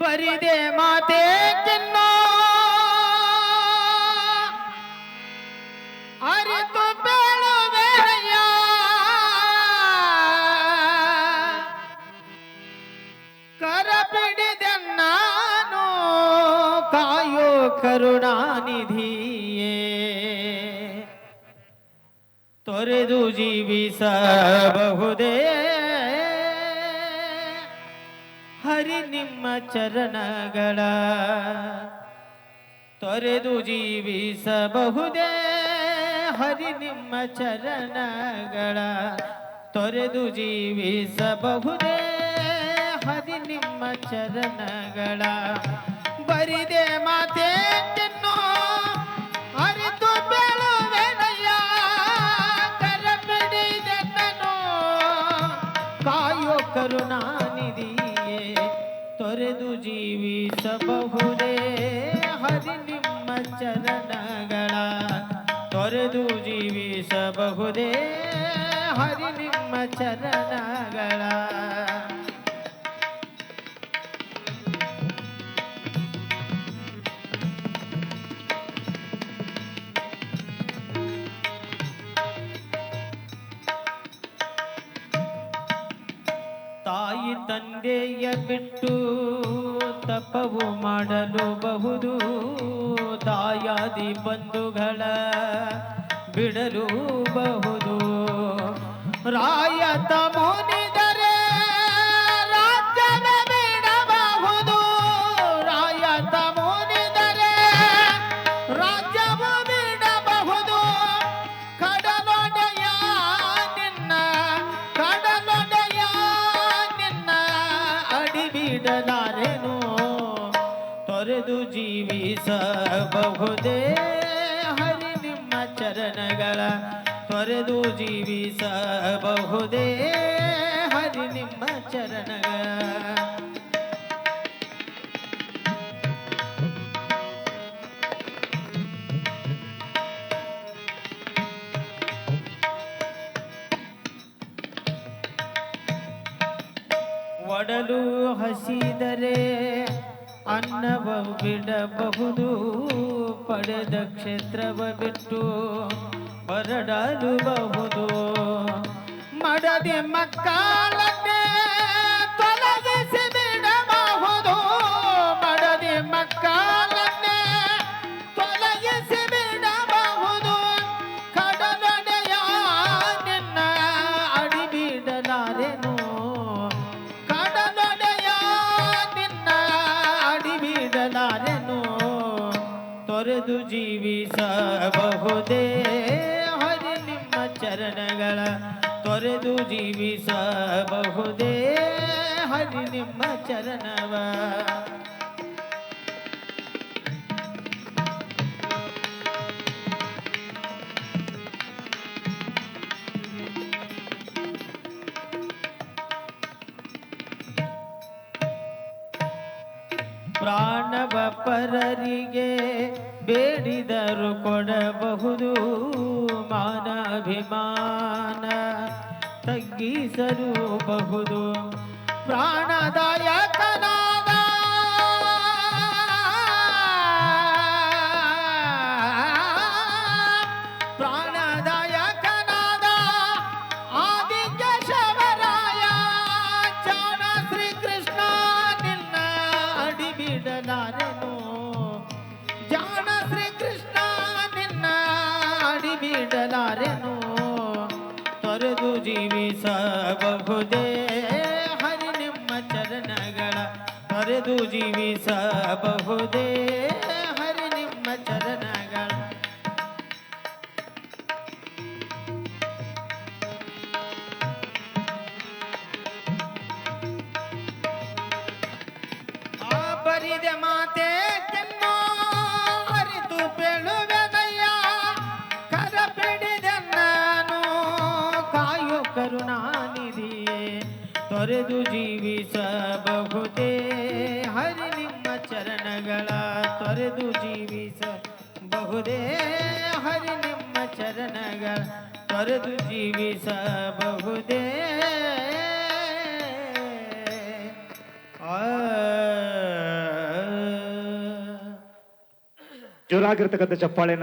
ಬರಿದೆ ಮಾತೆ ಕಿನ್ನ ಅರಿತು ಬೇಳುವೆಯ ಕರ ಪಿಡಿದೆ ನಾನು ಕಾಯೋ ಕರುಣಾನಿಧಿಯೇ. ತೊರೆದು ಜೀವಿಸಬಹುದೇ. ಹರಿ ನಿಮ್ಮ ಚರಣಗಳ ತೊರೆದು ಜೀವಿಸಬಹುದೇ? ಹರಿ ನಿಮ್ಮ ಚರಣಗಳ ತೊರೆದು ಜೀವಿಸಬಹುದೇ? ಹರಿ ನಿಮ್ಮ ಚರಣಗಳ ಬರಿದೆ ಮಾತೆ ಕಾಯೋ ಕರುಣಾನಿಧಿಯೇ ತೊರೆದು ಜೀವಿಸಬಹುದೇ? ಹರಿ ನಿಮ್ಮ ಚರಣಗಳ ತೊರೆದು ಜೀವಿಸಬಹುದೇ? ಹರಿ ನಿಮ್ಮ ಚರಣಗಳ ತಾಯಿ ತಂದೆಯ ಬಿಟ್ಟು ತಪವು ಮಾಡಲು ಬಹುದು. ತಾಯಾದಿ ಬಂಧುಗಳ ಬಿಡಲು ಬಹುದು. ರಾಯತ ತೊರೆದು ಜೀವಿಸಬಹುದೇ? ಹರಿ ನಿಮ್ಮ ಚರಣಗಳ ತೊರೆದು ಜೀವಿಸಬಹುದೇ? ಹರಿ ನಿಮ್ಮ ಚರಣಗಳ ಒಡಲು ಹಸಿದರೆ ಅನ್ನವ ಬಿಡಬಹುದು ಪಡೆದ ಕ್ಷೇತ್ರವ ಬಿಟ್ಟು ಬರಡಲುಬಹುದು ಮಡದೆ ಮಕ್ಕಳನ್ನೇ ತೊರೆದು ಜೀವಿಸಬಹುದೇ? ಹರಿ ನಿಮ್ಮ ಚರಣಗಳ ತೊರೆದು ಜೀವಿಸಬಹುದೇ? ಹರಿ ನಿಮ್ಮ ಚರಣವ ಪ್ರಾಣವ ಪರರಿಗೆ ಬೇಡಿದರು ಕೊಡಬಹುದು ಮಾನಾಭಿಮಾನ ತಗ್ಗಿಸಲು ಬಹುದು. ಅಡಿ ಬಿಡಲಾರೆನು ತೊರೆದು ಜೀವಿಸಬಹುದೇ ಹರಿ ನಿಮ್ಮ ಚರಣಗಳ ತೊರೆದು ಜೀವಿಸಬಹುದೇ ಹರಿ ಕರುಣಾನಿಧಿ ತೊರೆದು ಜೀವಿಸಬಹುದೇ. ಹರಿ ನಿಮ್ಮ ಚರಣಗಳ ತೊರೆದು ಜೀವಿಸಬಹುದೇ. ಹರಿ ನಿಮ್ಮ ಚರಣಗಳ ತೊರೆದು ಜೀವಿಸಬಹುದೇ. ಜೋರಾಗಿರ್ತಕ್ಕಂಥ ಚಪ್ಪಾಳೆ